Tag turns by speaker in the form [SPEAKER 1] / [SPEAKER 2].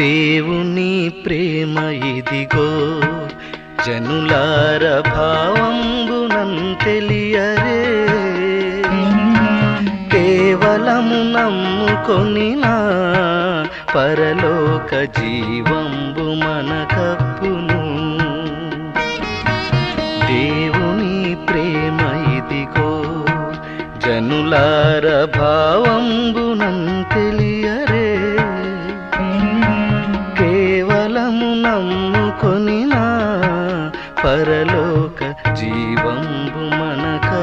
[SPEAKER 1] దేవుని ప్రేమ ఇదిగో జనులార భావంబునం తెలియరే. కేవలము నమ్ముకొనినా పరలోక జీవంబు మన కప్పును. దేవుని ప్రేమ ఇదిగో జనులార భావంబునం తెలియ నమ్ముకొనినా పరలోక జీవంబు మనకా